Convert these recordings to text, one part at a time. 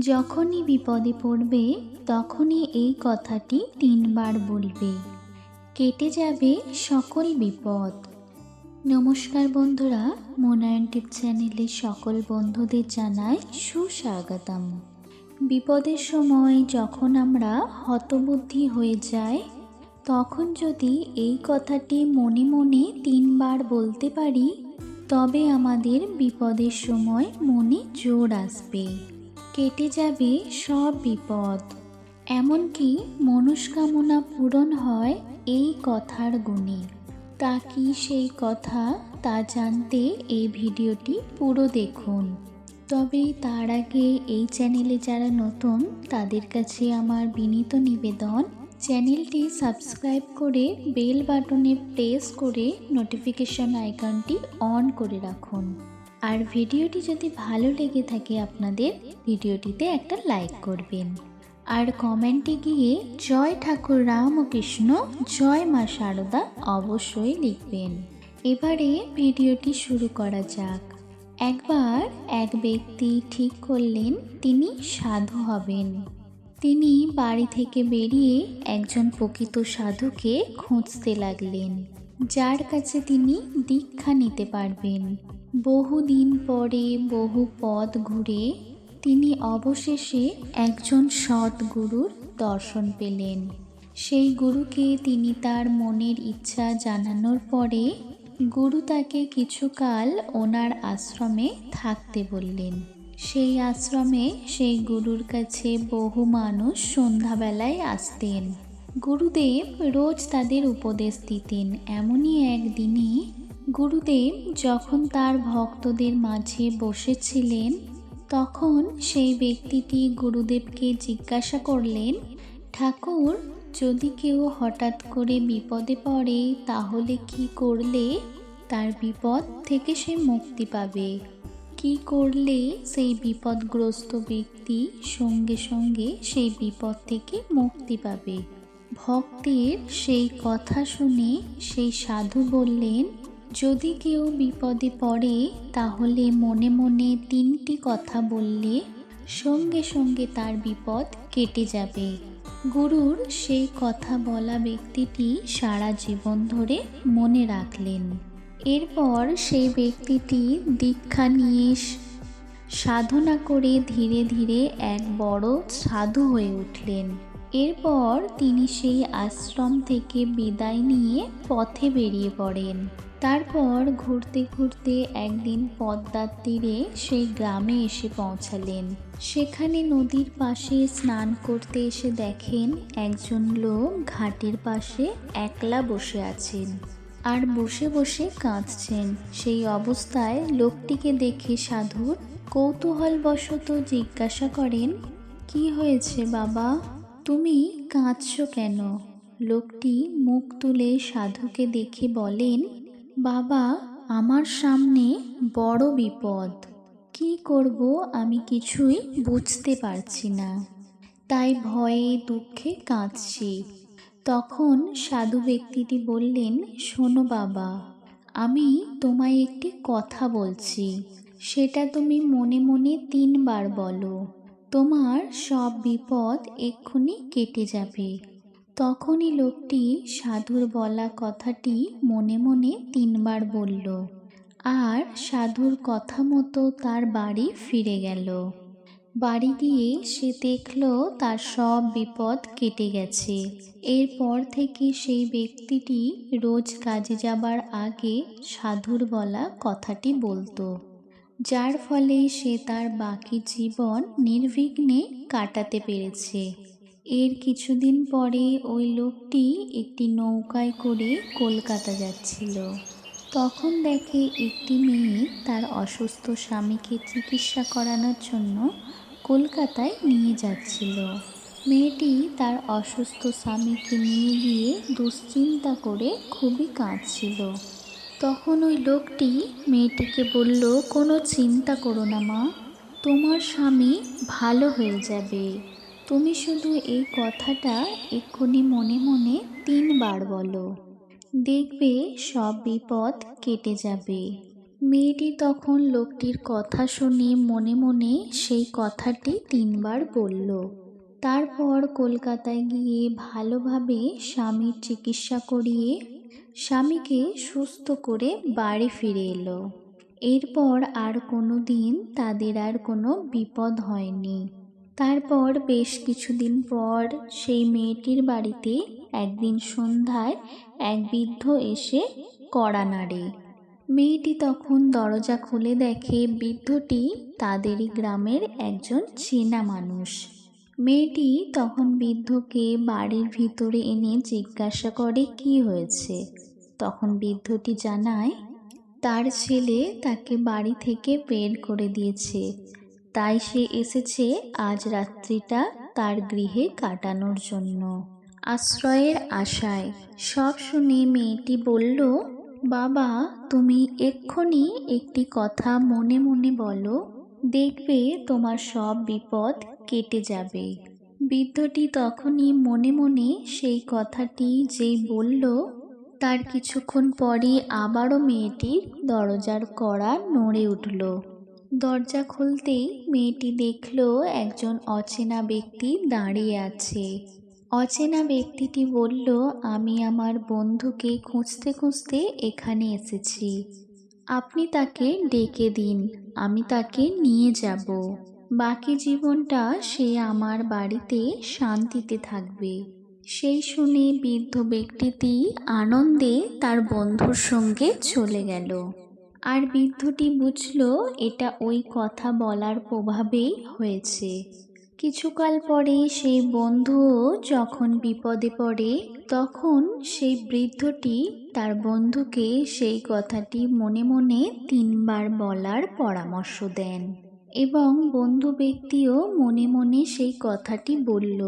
যখনই বিপদে পড়বে, তখনই এই কথাটি তিনবার বলবে। কেটে যাবে সকল বিপদ। নমস্কার বন্ধুরা, মোনায়ন টিপ চ্যানেলের সকল বন্ধুদের জানাই সুস্বাগতম। বিপদের সময় যখন আমরা হতবুদ্ধি হয়ে যাই, তখন যদি এই কথাটি মনে মনে তিনবার বলতে পারি, তবে আমাদের বিপদের সময় মনে জোর আসবে। কেটে যাবে সব বিপদ। এমনকি মনস্কামনা পূরণ হয় এই কথার গুণে। তা কি সেই কথা? তা জানতে এই ভিডিওটি পুরো দেখুন। তবে তার আগে এই চ্যানেলে যারা নতুন, তাদের কাছে আমার বিনীত নিবেদন, চ্যানেলটি সাবস্ক্রাইব করে বেল বাটনে প্রেস করে নোটিফিকেশন আইকনটি অন করে রাখুন। আর ভিডিওটি যদি ভালো লেগে থাকে আপনাদের, ভিডিওটিতে একটা লাইক করবেন। আর কমেন্টে গিয়ে জয় ঠাকুর রামকৃষ্ণ, জয় মা শারদা অবশ্যই লিখবেন। এবারে ভিডিওটি শুরু করা যাক। একবার এক ব্যক্তি ঠিক করলেন তিনি সাধু হবেন। তিনি বাড়ি থেকে বেরিয়ে একজন প্রকৃত সাধুকে খুঁজতে লাগলেন। যার কাছে তিনি দীক্ষা নিতে পারবেন। বহুদিন পরে বহু পথ ঘুরে তিনি অবশেষে একজন সৎ গুরুর দর্শন পেলেন। সেই গুরুকে তিনি তার মনের ইচ্ছা জানানোর পরে গুরু তাকে কিছুকাল ওনার আশ্রমে থাকতে বললেন। সেই আশ্রমে সেই গুরুর কাছে বহু মানুষ সন্ধ্যাবেলায় আসতেন। গুরুদেব রোজ তাদের উপদেশ দিতেন। এমনই একদিনে গুরুদেব যখন তার ভক্তদের মাঝে বসেছিলেন, তখন সেই ব্যক্তিটি গুরুদেবকে জিজ্ঞাসা করলেন, ঠাকুর, যদি কেউ হঠাৎ করে বিপদে পড়ে, তাহলে কি করলে তার বিপদ থেকে সে মুক্তি পাবে? কি করলে সেই বিপদগ্রস্ত ব্যক্তি সঙ্গে সঙ্গে সেই বিপদ থেকে মুক্তি পাবে? ভক্তের সেই কথা শুনে সেই সাধু বললেন, যদি কেউ বিপদে পড়ে, তাহলে মনে মনে তিনটি কথা বললে সঙ্গে সঙ্গে তার বিপদ কেটে যাবে। গুরুর সেই কথা বলা ব্যক্তিটি সারা জীবন ধরে মনে রাখলেন। এরপর সেই ব্যক্তিটি দীক্ষা নিয়ে সাধনা করে ধীরে ধীরে এক বড় সাধু হয়ে উঠলেন। এরপর তিনি সেই আশ্রম থেকে বিদায় নিয়ে পথে বেরিয়ে পড়েন। তারপর ঘুরতে ঘুরতে একদিন পদ্মার তীরে সেই গ্রামে এসে পৌঁছালেন। সেখানে নদীর পাশে স্নান করতে এসে দেখেন একজন লোক ঘাটের পাশে একলা বসে আছেন আর বসে বসে কাঁদছেন। সেই অবস্থায় লোকটিকে দেখে সাধুর কৌতূহলবশত জিজ্ঞাসা করেন, কি হয়েছে বাবা? তুমি কাঁদছো কেন? লোকটি মুখ তুলে সাধুকে দেখে বলেন, বাবা, আমার সামনে বড় বিপদ। কি করব আমি কিছুই বুঝতে পারছি না। তাই ভয়ে দুঃখে কাঁদছি। তখন সাধু ব্যক্তিটি বললেন, শোনো বাবা, আমি তোমায় একটি কথা বলছি। সেটা তুমি মনে মনে তিনবার বলো। তোমার সব বিপদ এক্ষুনি কেটে যাবে। তখনই লোকটি সাধুর বলা কথাটি মনে মনে তিনবার বলল, আর সাধুর কথা মতো তার বাড়ি ফিরে গেল। বাড়ি গিয়ে সে দেখল তার সব বিপদ কেটে গেছে। এরপর থেকে সেই ব্যক্তিটি রোজ কাজে যাবার আগে সাধুর বলা কথাটি বলতো। যার ফলে সে তার বাকি জীবন নির্বিঘ্নে কাটাতে পেরেছে। এর কিছুদিন পরে ওই লোকটি একটি নৌকায় করে কলকাতা যাচ্ছিল। তখন দেখে একটি মেয়ে তার অসুস্থ স্বামীকে চিকিৎসা করানোর জন্য কলকাতায় নিয়ে যাচ্ছিল। মেয়েটি তার অসুস্থ স্বামীকে নিয়ে গিয়ে দুশ্চিন্তা করে খুবই কাঁদছিল। তখন ওই লোকটি মেয়েটিকে বলল, কোনো চিন্তা করো না মা, তোমার স্বামী ভালো হয়ে যাবে। তুমি শুধু এই কথাটা এক্ষুনি মনে মনে তিনবার বলো। দেখবে সব বিপদ কেটে যাবে। মেয়েটি তখন লোকটির কথা শুনে মনে মনে সেই কথাটি তিনবার বলল। তারপর কলকাতায় গিয়ে ভালোভাবে স্বামীর চিকিৎসা করিয়ে স্বামীকে সুস্থ করে বাড়ি ফিরে এলো। এরপর আর কোনো দিন তাদের আর কোনো বিপদ হয়নি। তারপর বেশ কিছুদিন পর সেই মেয়েটির বাড়িতে একদিন সন্ধ্যায় এক বৃদ্ধ এসে কড়া নাড়ে। মেয়েটি তখন দরজা খুলে দেখে বৃদ্ধটি তাদেরই গ্রামের একজন চেনা মানুষ। মেয়েটি তখন বৃদ্ধকে বাড়ির ভিতরে এনে জিজ্ঞাসা করে, কি হয়েছে? তখন বৃদ্ধটি জানায়, তার ছেলে তাকে বাড়ি থেকে বের করে দিয়েছে। তাই সে এসেছে আজ রাত্রিটা তার গৃহে কাটানোর জন্য। আশ্রয়ের আশায় সব শুনে মেয়েটি বলল, বাবা, তুমি এক্ষুনি একটি কথা মনে মনে বলো। দেখবে তোমার সব বিপদ কেটে যাবে। বৃদ্ধটি তখনই মনে মনে সেই কথাটি যেই বলল, তার কিছুক্ষণ পরে আবারও মেয়েটির দরজার কড়া নড়ে উঠল। দরজা খুলতেই মেয়েটি দেখল একজন অচেনা ব্যক্তি দাঁড়িয়ে আছে। অচেনা ব্যক্তিটি বলল, আমি আমার বন্ধুকে খুঁজতে খুঁজতে এখানে এসেছি। আপনি তাকে ডেকে দিন, আমি তাকে নিয়ে যাব। বাকি জীবনটা সে আমার বাড়িতে শান্তিতে থাকবে। সেই শুনে বৃদ্ধ ব্যক্তিটি আনন্দে তার বন্ধুর সঙ্গে চলে গেল। আর বৃদ্ধটি বুঝল এটা ওই কথা বলার প্রভাবেই হয়েছে। কিছুকাল পরে সেই বন্ধুও যখন বিপদে পড়ে, তখন সেই বৃদ্ধটি তার বন্ধুকে সেই কথাটি মনে মনে তিনবার বলার পরামর্শ দেন। এবং বন্ধু ব্যক্তিও মনে মনে সেই কথাটি বলল।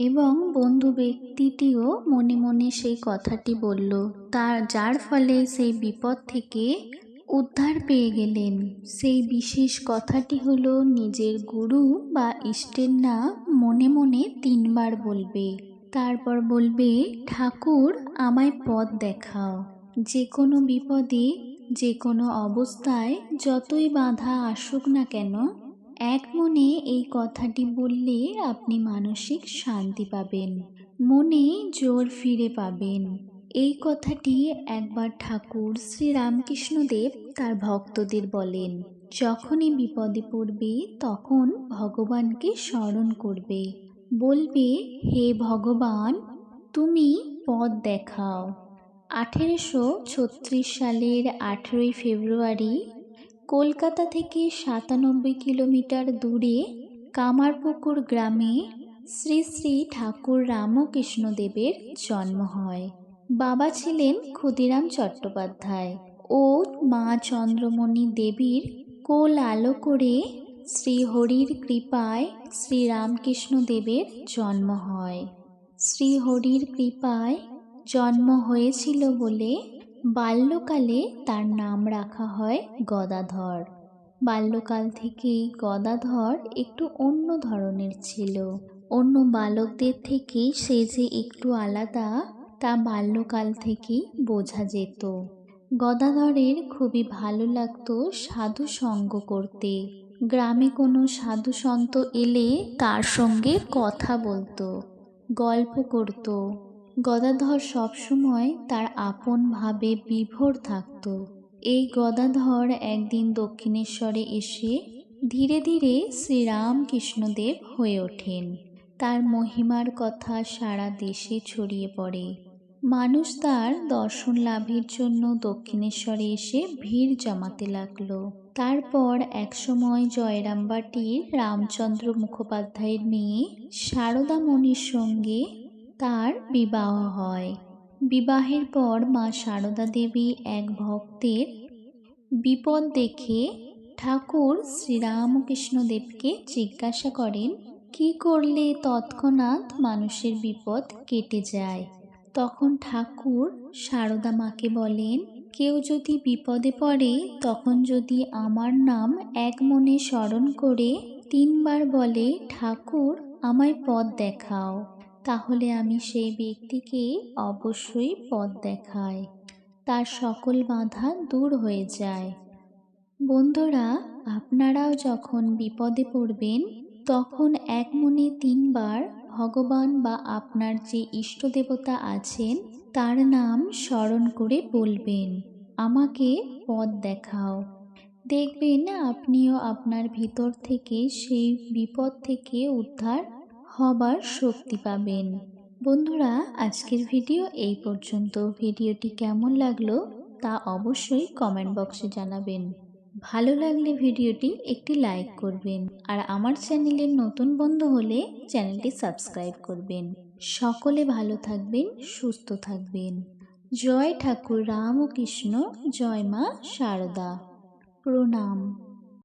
এবং বন্ধু ব্যক্তিটিও মনে মনে সেই কথাটি বলল। তার, যার ফলে সেই বিপদ থেকে উদ্ধার পেয়ে গেলেন। সেই বিশেষ কথাটি হলো, নিজের গুরু বা ইষ্টের নাম মনে মনে তিনবার বলবে। তারপর বলবে, ঠাকুর, আমায় পথ দেখাও। যে কোনো বিপদে যে কোনো অবস্থায় যতই বাধা আসুক না কেন, এক মনে এই কথাটি বললে আপনি মানসিক শান্তি পাবেন, মনে জোর ফিরে পাবেন। এই কথাটি একবার ঠাকুর শ্রী রামকৃষ্ণদেব তার ভক্তদের বলেন, যখনই বিপদে পড়বে, তখন ভগবানকে স্মরণ করবে। বলবে, হে ভগবান, তুমি পথ দেখাও। আঠেরোশো ছত্রিশ সালের আঠেরোই ফেব্রুয়ারি কলকাতা থেকে সাতানব্বই কিলোমিটার দূরে কামারপুকুর গ্রামে শ্রী শ্রী ঠাকুর রামকৃষ্ণদেবের জন্ম হয়। বাবা ছিলেন ক্ষুদিরাম চট্টোপাধ্যায় ও মা চন্দ্রমণি দেবীর কোল আলো করে শ্রীহরির কৃপায় শ্রীরামকৃষ্ণ দেবের জন্ম হয়। শ্রীহরির কৃপায় জন্ম হয়েছিল বলে বাল্যকালে তার নাম রাখা হয় গদাধর। বাল্যকাল থেকেই গদাধর একটু অন্য ধরনের ছিল। অন্য বালকদের থেকে সে যে একটু আলাদা, তা বাল্যকাল থেকেই বোঝা যেত। গদাধরের খুবই ভালো লাগতো সাধু সঙ্গ করতে। গ্রামে কোনো সাধু সন্ত এলে তার সঙ্গে কথা বলতো, গল্প করত। গদাধর সবসময় তার আপন ভাবে বিভোর থাকত। এই গদাধর একদিন দক্ষিণেশ্বরে এসে ধীরে ধীরে শ্রীরামকৃষ্ণদেব হয়ে ওঠেন। তার মহিমার কথা সারা দেশে ছড়িয়ে পড়ে। মানুষ তার দর্শন লাভের জন্য দক্ষিণেশ্বরে এসে ভিড় জমাতে লাগল। তারপর একসময় জয়রামবাটির রামচন্দ্র মুখোপাধ্যায়ের মেয়ে সারদা মণির সঙ্গে তার বিবাহ হয়। বিবাহের পর মা সারদা দেবী এক ভক্তের বিপদ দেখে ঠাকুর শ্রীরামকৃষ্ণদেবকে জিজ্ঞাসা করেন, কি করলে তৎক্ষণাৎ মানুষের বিপদ কেটে যায়? তখন ঠাকুর সারদা মাকে বলেন, কেউ যদি বিপদে পড়ে, তখন যদি আমার নাম এক মনে স্মরণ করে তিনবার বলে, ঠাকুর, আমায় পথ দেখাও তাহলে আমি সেই ব্যক্তিকে অবশ্যই পথ দেখাই। তার সকল বাধা দূর হয়ে যায়। বন্ধুরা, আপনারাও যখন বিপদে পড়বেন, তখন এক মনে তিনবার ভগবান বা আপনার যে ইষ্ট দেবতা আছেন, তার নাম স্মরণ করে বলবেন, আমাকে পথ দেখাও। দেখবেন, আপনিও আপনার ভিতর থেকে সেই বিপদ থেকে উদ্ধার হবার শক্তি পাবেন। বন্ধুরা, আজকের ভিডিও এই পর্যন্ত। ভিডিওটি কেমন লাগল তা অবশ্যই কমেন্ট বক্সে জানাবেন। ভালো লাগলে ভিডিওটি একটি লাইক করবেন আর আমার চ্যানেলের নতুন বন্ধু হলে চ্যানেলটি সাবস্ক্রাইব করবেন। সকলে ভালো থাকবেন, সুস্থ থাকবেন। জয় ঠাকুর, রামকৃষ্ণ, জয় মা শারদা প্রণাম।